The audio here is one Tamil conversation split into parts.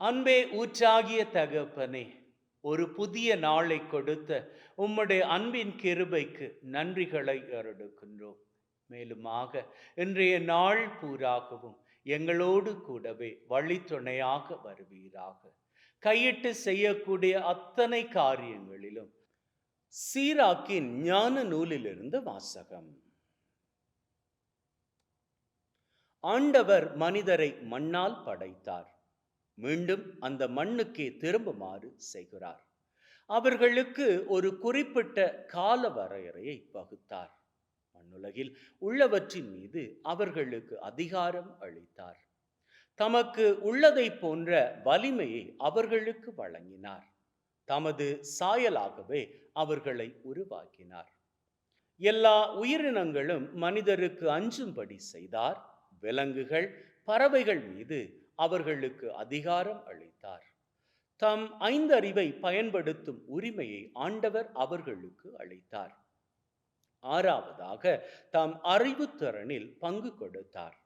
அன்பே ஊற்றாகிய தகப்பனே ஒரு புதிய நாளை கொடுத்த உம்முடைய அன்பின் கிருபைக்கு நன்றிகளை அருடுக்கின்றோம் மேலுமாக இன்றைய நாள் பூராகவும் எங்களோடு கூடவே வழித்துணையாக வருவீராக. கையிட்டு செய்யக்கூடிய அத்தனை காரியங்களிலும் சீராக்கின் ஞான நூலிலிருந்து வாசகம். ஆண்டவர் மனிதரை மண்ணால் படைத்தார். மீண்டும் அந்த மண்ணுக்கே திரும்புமாறு செய்கிறார். அவர்களுக்கு ஒரு குறிப்பிட்ட கால வரையறையை வகுத்தார் மண்ணுலகில் உள்ளவற்றின் மீது அவர்களுக்கு அதிகாரம் அளித்தார். தமக்கு உள்ளதை போன்ற வலிமையை அவர்களுக்கு வழங்கினார். தமது சாயலாகவே அவர்களை உருவாக்கினார். எல்லா உயிரினங்களும் மனிதருக்கு அஞ்சும்படி செய்தார். விலங்குகள் பறவைகள் மீது அவர்களுக்கு அதிகாரம் அளித்தார். தம் ஐந்தறிவை பயன்படுத்தும் உரிமையை ஆண்டவர் அவர்களுக்கு அளித்தார். ஆறாவதாக தாம் அறிவுத்திறனில் பங்கு கொடுத்தார்.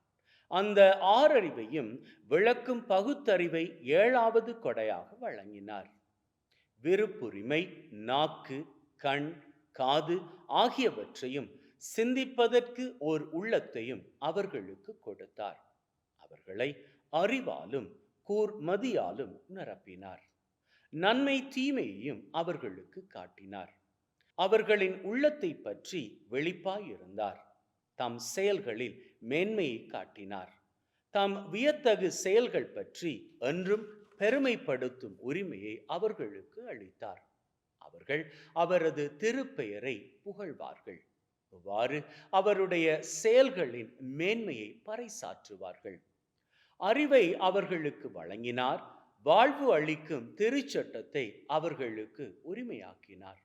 அந்த ஆறறிவையும் விளக்கும் பகுத்தறிவை ஏழாவது கொடையாக வழங்கினார். விருப்புரிமை நாக்கு கண் காது ஆகியவற்றையும் சிந்திப்பதற்கு ஓர் உள்ளத்தையும் அவர்களுக்கு கொடுத்தார். அவர்களை அறிவாலும் கூர்மதியாலும் நிரப்பினார். நன்மை தீமையையும் அவர்களுக்கு காட்டினார். அவர்களின் உள்ளத்தை பற்றி வெளிப்பாயிருந்தார். தம் செயல்களில் மேன்மையை காட்டினார். தாம் வியத்தகு செயல்கள் பற்றி என்றும் பெருமைப்படுத்தும் உரிமையை அவர்களுக்கு அளித்தார். அவர்கள் அவரது திருப்பெயரை புகழ்வார்கள். இவ்வாறு அவருடைய செயல்களின் மேன்மையை பறைசாற்றுவார்கள். அறிவை அவர்களுக்கு வழங்கினார். வாழ்வு அளிக்கும் திருச்சட்டத்தை அவர்களுக்கு உரிமையாக்கினார்.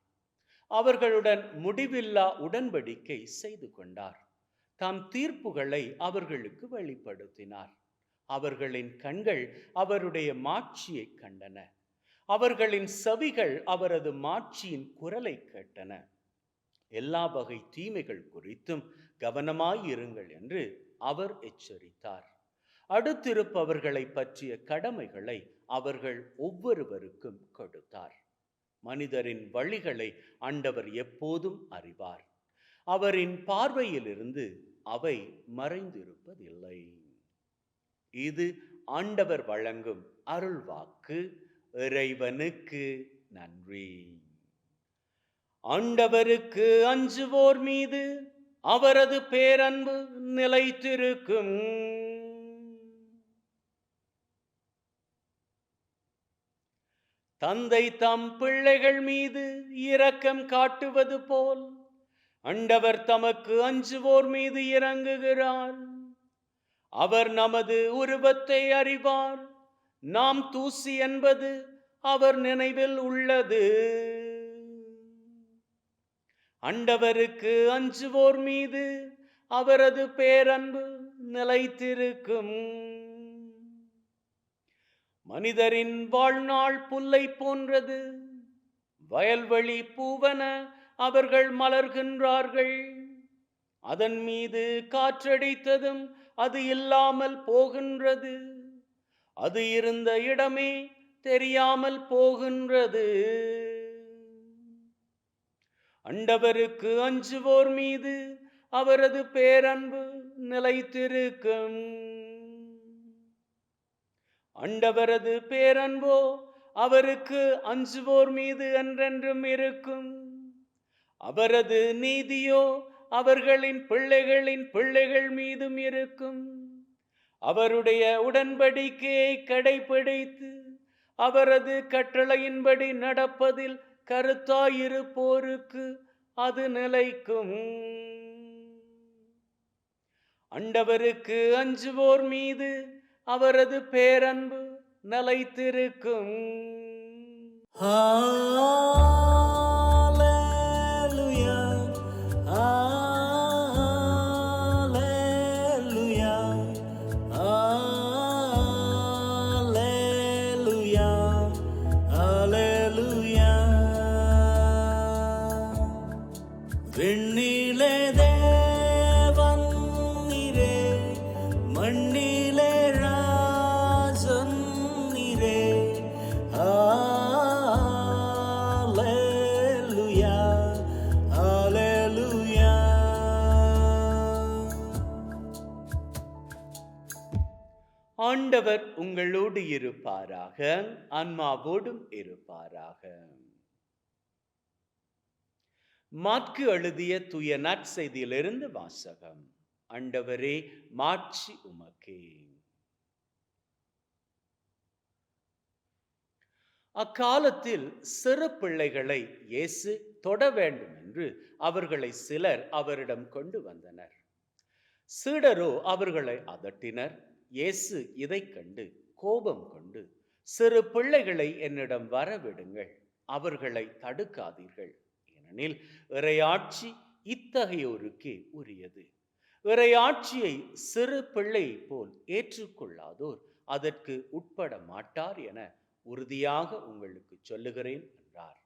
அவர்களுடன் முடிவில்லா உடன்படிக்கை செய்து கொண்டார். தம் தீர்ப்புகளை அவர்களுக்கு வெளிப்படுத்தினார். அவர்களின் கண்கள் அவருடைய மாட்சியை கண்டன. அவர்களின் செவிகள் அவரது மாட்சியின் குரலை கேட்டன. எல்லா வகை தீமைகள் குறித்தும் கவனமாயிருங்கள் என்று அவர் எச்சரித்தார். அடுத்திருப்பவர்களை பற்றிய கடமைகளை அவர்கள் ஒவ்வொருவருக்கும் கொடுத்தார். மனிதரின் வழிகளை ஆண்டவர் எப்போதும் அறிவார். அவரின் பார்வையிலிருந்து அவை மறைந்திருப்பதில்லை. இது ஆண்டவர் வழங்கும் அருள்வாக்கு. இறைவனுக்கு நன்றி. ஆண்டவருக்கு அஞ்சுவோர் மீது அவரது பேரன்பு நிலைத்திருக்கும். தந்தை தம் பிள்ளைகள் மீது இரக்கம் காட்டுவது போல் அண்டவர் தமக்கு அஞ்சுவோர் மீது இறங்குகிறார். அவர் நமது உருவத்தை அறிவார். நாம் தூசி என்பது அவர் நினைவில் உள்ளது. அண்டவருக்கு அஞ்சுவோர் மீது அவரது பேரன்பு நிலைத்திருக்கும். மனிதரின் வாழ்நாள் புல்லை போன்றது. வயல்வெளி பூவன அவர்கள் மலர்கின்றார்கள். அதன் மீது காற்றடித்ததும் அது இல்லாமல் போகின்றது. அது இருந்த இடமே தெரியாமல் போகின்றது. அண்டவருக்கு அஞ்சுவோர் மீது அவரது பேரன்பு நிலைத்திருக்கும். அண்டவரது பேரன்போ அவருக்கு அஞ்சுவோர் மீது என்றென்றும் இருக்கும். அவரது நீதியோ அவர்களின் பிள்ளைகளின் பிள்ளைகள் மீதும் இருக்கும். அவருடைய உடன்படிக்கையை கடைபிடித்து அவரது கட்டளையின்படி நடப்பதில் கருத்தாயிருப்போருக்கு அது நிலைக்கும். அண்டவருக்கு அஞ்சுவோர் மீது அவரது பேரன்பு நிலைத்திருக்கும். ஆ. இருப்பாராக ஆன்மாவோடும் இருப்பாராக. மாற்கு எழுதிய துய நற்செய்தியிலிருந்து வாசகம். அண்டவரே மாட்சி உமக்கே. அக்காலத்தில் சிறு பிள்ளைகளை இயேசு தொட வேண்டும் என்று அவர்களை சிலர் அவரிடம் கொண்டு வந்தனர். சீடரோ அவர்களை அதட்டினர். இயேசு இதைக் கண்டு கோபம் கொண்டு சிறு பிள்ளைகளை என்னிடம் வரவிடுங்கள் அவர்களை தடுக்காதீர்கள். ஏனெனில் இறையாட்சி இத்தகையோருக்கே உரியது. இறையாட்சியை சிறு பிள்ளையைப் போல் ஏற்றுக்கொள்ளாதோர் அதற்கு உட்பட மாட்டார் என உறுதியாக உங்களுக்கு சொல்லுகிறேன் என்றார்.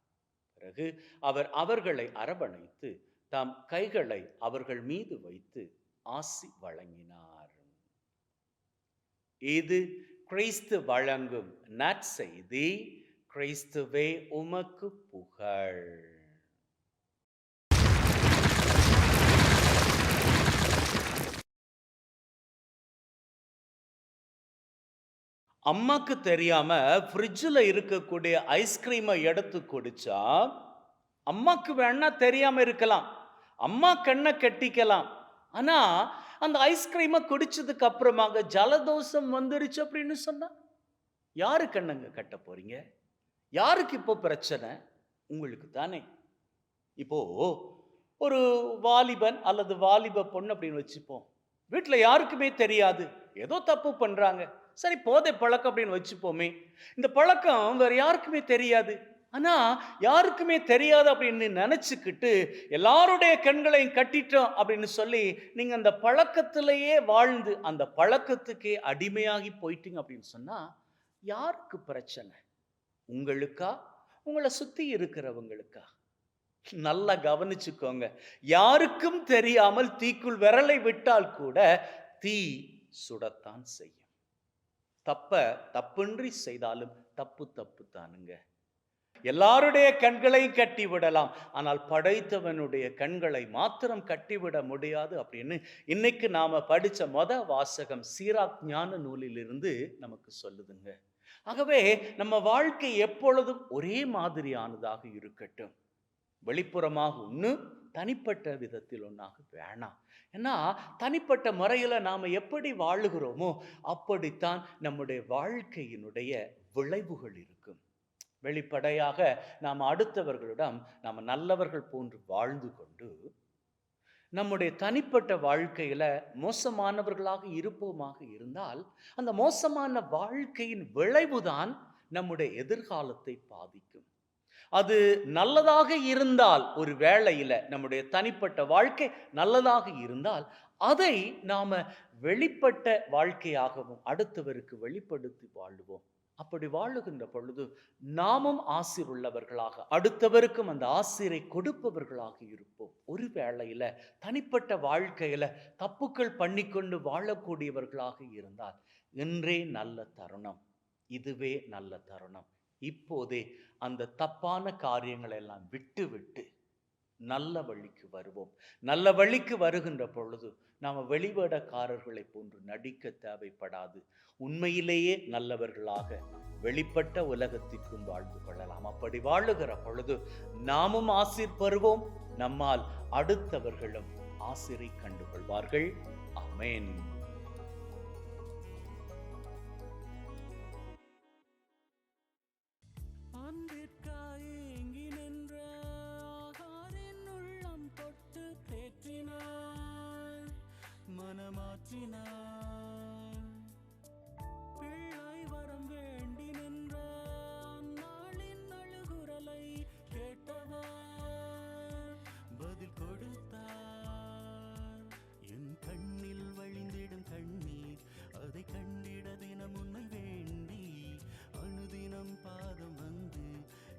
பிறகு அவர் அவர்களை அரவணைத்து தம் கைகளை அவர்கள் மீது வைத்து ஆசி வழங்கினார். இது கிறிஸ்து வழங்கும் நற்செய்தி கிறிஸ்துவே உமக்கு புகழ். அம்மாக்கு தெரியாம ஃப்ரிட்ஜில் இருக்கக்கூடிய ஐஸ்கிரீமை எடுத்து குடிச்சா அம்மாக்கு வேணா தெரியாம இருக்கலாம். அம்மா கண்ணை கட்டிக்கலாம். ஆனா அந்த ஐஸ்கிரீமை குடிச்சதுக்கு அப்புறமாக ஜலதோஷம் வந்துருச்சு அப்படின்னு சொன்னான் யாரு கண்ணங்க கட்ட போறீங்க? யாருக்கு இப்போ பிரச்சனை? உங்களுக்கு தானே. இப்போ ஒரு வாலிபன் அல்லது வாலிப பொண்ணு அப்படின்னு வச்சுப்போம். வீட்டில் யாருக்குமே தெரியாது. ஏதோ தப்பு பண்ணுறாங்க சரி போதை பழக்கம் அப்படின்னு வச்சுப்போமே. இந்த பழக்கம் வேறு யாருக்குமே தெரியாது. ஆனா யாருக்குமே தெரியாது அப்படின்னு நினைச்சுக்கிட்டு எல்லாருடைய கண்களையும் கட்டிட்டோம் அப்படின்னு சொல்லி நீங்க அந்த பழக்கத்திலேயே வாழ்ந்து அந்த பழக்கத்துக்கே அடிமையாகி போயிட்டீங்க அப்படின்னு சொன்னா யாருக்கு பிரச்சனை? உங்களுக்கா? உங்களை சுத்தி இருக்கிறவங்களுக்கா? நல்லா கவனிச்சுக்கோங்க. யாருக்கும் தெரியாமல் தீக்குள் விரலை விட்டால் கூட தீ சுடத்தான் செய்யும். தப்ப தப்பின்றி செய்தாலும் தப்பு தப்பு தானுங்க எல்லாருடைய கண்களையும் கட்டி விடலாம். ஆனால் படைத்தவனுடைய கண்களை மாத்திரம் கட்டிவிட முடியாது அப்படின்னு இன்னைக்கு நாம படிச்ச மொத வாசகம் சீராக் ஞான நூலிலிருந்து நமக்கு சொல்லுதுங்க. ஆகவே நம்ம வாழ்க்கை எப்பொழுதும் ஒரே மாதிரியானதாக இருக்கட்டும். வெளிப்புறமாக ஒன்று தனிப்பட்ட விதத்தில் ஒன்றாக வேணாம். ஏன்னா தனிப்பட்ட முறையில் நாம் எப்படி வாழுகிறோமோ அப்படித்தான் நம்முடைய வாழ்க்கையினுடைய விளைவுகள் இருக்கும். வெளிப்படையாக நாம் அடுத்தவர்களிடம் நாம் நல்லவர்கள் போன்று வாழ்ந்து கொண்டு நம்முடைய தனிப்பட்ட வாழ்க்கையில் மோசமானவர்களாக இருப்போமாக இருந்தால் அந்த மோசமான வாழ்க்கையின் விளைவுதான் நம்முடைய எதிர்காலத்தை பாதிக்கும். அது நல்லதாக இருந்தால் ஒரு வேளையில் நம்முடைய தனிப்பட்ட வாழ்க்கை நல்லதாக இருந்தால் அதை நாம் வெளிப்பட்ட வாழ்க்கையாகவும் அடுத்தவருக்கு வெளிப்படுத்தி வாழுவோம். அப்படி வாழுகின்ற பொழுது நாமும் ஆசிர் உள்ளவர்களாக அடுத்தவருக்கும் அந்த ஆசிரை கொடுப்பவர்களாக இருப்போம். ஒரு வேளையில் தனிப்பட்ட வாழ்க்கையில தப்புக்கள் பண்ணிக்கொண்டு வாழக்கூடியவர்களாக இருந்தால் இன்றே நல்ல தருணம். இதுவே நல்ல தருணம். இப்போதே அந்த தப்பான காரியங்களை எல்லாம் விட்டு விட்டு நல்ல வழிக்கு வருவோம். நல்ல வழிக்கு வருகின்ற பொழுது நாம் வெளிவேடக்காரர்களை போன்று நடிக்க தேவைப்படாது. உண்மையிலேயே நல்லவர்களாக வெளிப்பட்ட உலகத்திற்கும் வாழ்ந்து கொள்ளலாம். அப்படி வாழுகிற பொழுது நாமும் ஆசிர் பெறுவோம் நம்மால் அடுத்தவர்களும் ஆசிரை கண்டுகொள்வார்கள். அமேன்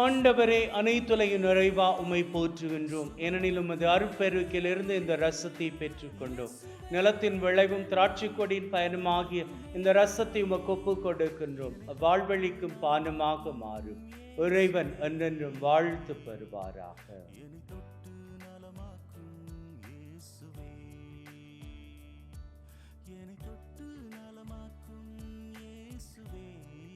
ஆண்டவரே அனைத்துலையும் நிறைவா உம்மை போற்றுகின்றோம். ஏனெனில் உமது அருப்பெருக்கிலிருந்து இந்த ரசத்தை பெற்றுக்கொண்டோம். நிலத்தின் விளைவும் திராட்சை கொடியின் பயனுமாகிய இந்த ரசத்தை உமக்கு ஒப்பு கொடுக்கின்றோம். வாழ்வழிக்கும் பானமாக மாறும். இறைவன் என்றென்றும் வாழ்த்து பெறுவாராக. என்னை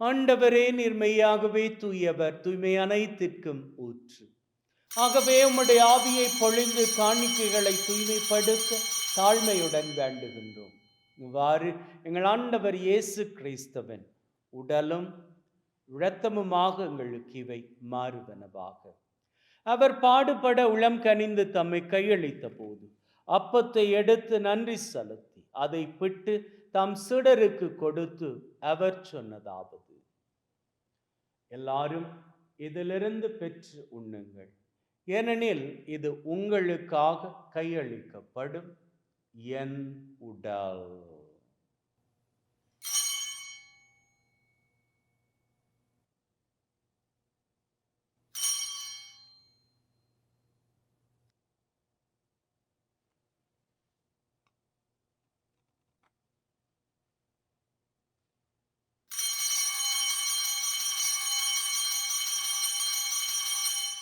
ஆண்டவரே நிர்மையாகவே தூயவர். தூய்மை அனைத்திற்கும் ஊற்று. ஆகவே உம்முடைய ஆவியை பொழிந்து காணிக்கைகளை தூய்மைப்படுத்த தாழ்மையுடன் வேண்டுகின்றோம். இவ்வாறு எங்கள் ஆண்டவர் இயேசு கிறிஸ்தவன் உடலும் இரத்தமுமாக எங்களுக்கு இவை மாறுவனவாக. அவர் பாடுபட உளம் கனிந்து தம்மை கையளித்த போது அப்பத்தை எடுத்து நன்றி செலுத்தி அதை பிட்டு தம் சிடருக்கு கொடுத்து அவர் சொன்னதாவது. எல்லாரும் இதிலிருந்து பெற்று உண்ணுங்கள். ஏனெனில் இது உங்களுக்காக கையளிக்கப்படும் என் உடல்.